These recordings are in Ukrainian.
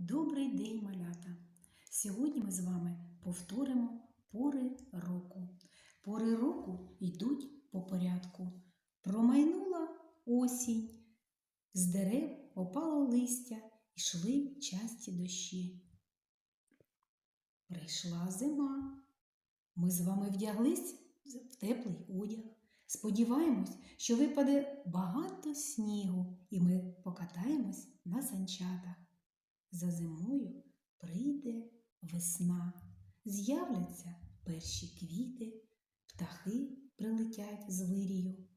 Добрий день, малята! Сьогодні ми з вами повторимо пори року. Пори року йдуть по порядку. Промайнула осінь, з дерев опало листя, йшли часті дощі. Прийшла зима. Ми з вами вдяглись в теплий одяг. Сподіваємось, що випаде багато снігу, і ми покатаємось на санчатах. За зимою прийде весна, з'являться перші квіти, птахи прилетять з вирію.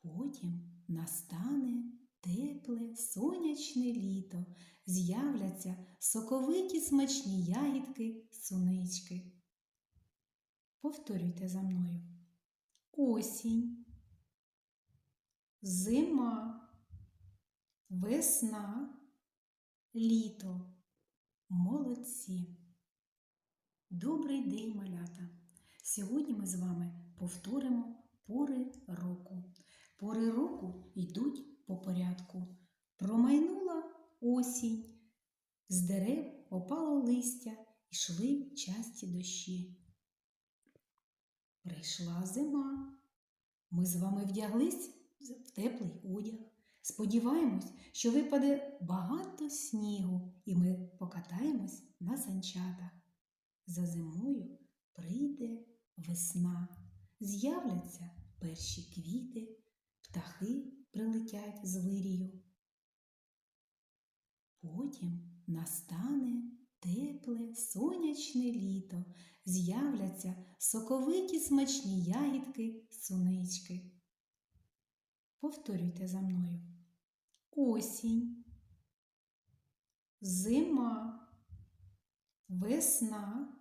Потім настане тепле сонячне літо, з'являться соковиті смачні ягідки, сунички. Повторюйте за мною. Осінь, зима, весна, літо. Молодці. Добрий день, малята! Сьогодні ми з вами повторимо пори року. Пори року йдуть по порядку. Промайнула осінь, з дерев опало листя, йшли часті дощі. Прийшла зима. Ми з вами вдяглись в теплий одяг. Сподіваємось, що випаде багато снігу, і ми покатаємось на санчатах. За зимою прийде весна, з'являться перші квіти, птахи прилетять з вирію. Потім настане тепле сонячне літо, з'являться соковиті смачні ягідки, сунички. Повторюйте за мною. Осінь, зима, весна,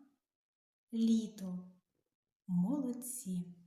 літо. Молодці.